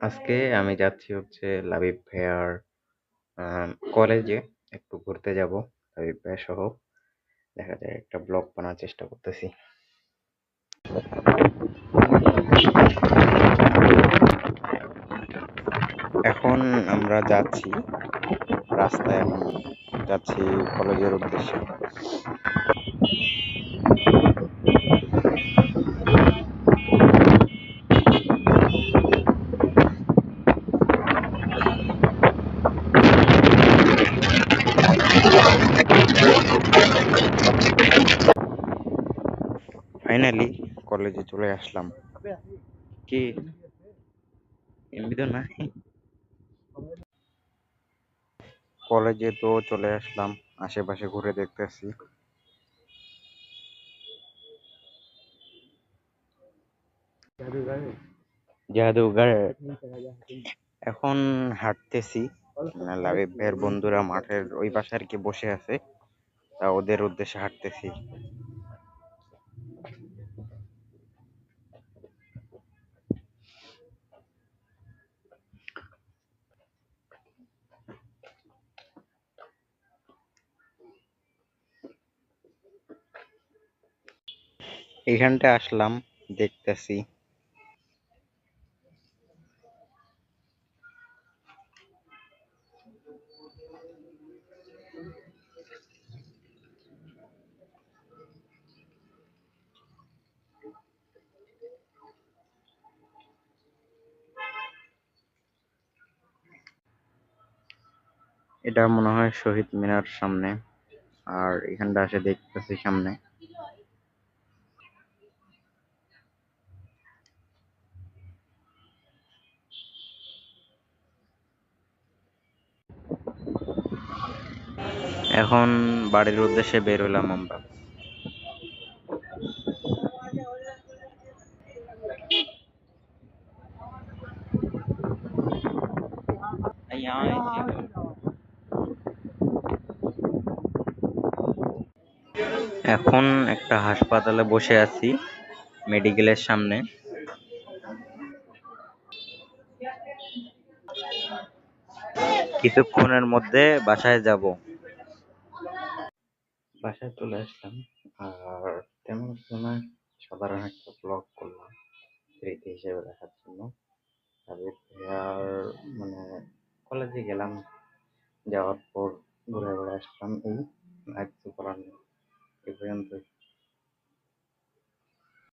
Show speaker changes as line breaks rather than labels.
আজকে আমি যাচ্ছি হচ্ছে লাবিব ভাইয়ার কলেজে একটু ঘুরতে যাব লাবিব ভাইয়া সহ। দেখা যায় একটা ব্লগ বানানোর চেষ্টা করতেছি। এখন আমরা যাচ্ছি, রাস্তায় এখন যাচ্ছি কলেজের উদ্দেশ্যে। ফাইনালি কলেজে চলে আসলাম। কি? এমবি তো নাই? কলেজে তো চলে আসলাম আশেপাশে ঘুরে দেখতেছি। জাদুঘর। এখন হাঁটতেছি মানে লাবিব ভাইয়ের বন্ধুরা মাঠের ওই পাশে আর কি বসে আছে তা ওদের উদ্দেশ্যে হাঁটতেছি। এইখানটা আসলাম দেখতেছি। এটা মনে হয় শহীদ মিনার সামনে। আর এখানটা আসে দেখতেছি সামনে। এখন বাড়ির উদ্দেশ্যে বের হলাম আমরা। এখন একটা হাসপাতালে বসে আছি, মেডিকেলের সামনে। কিছুক্ষণের মধ্যে বাসায় যাব। বাসায় চলে আসলাম। আর তেমন কিছু না, সাধারণ একটা ব্লগ করলাম স্মৃতি হিসেবে রাখার জন্য। আর মানে কলেজে গেলাম, যাওয়ার পর ঘুরে বেড়ে আসলাম এই।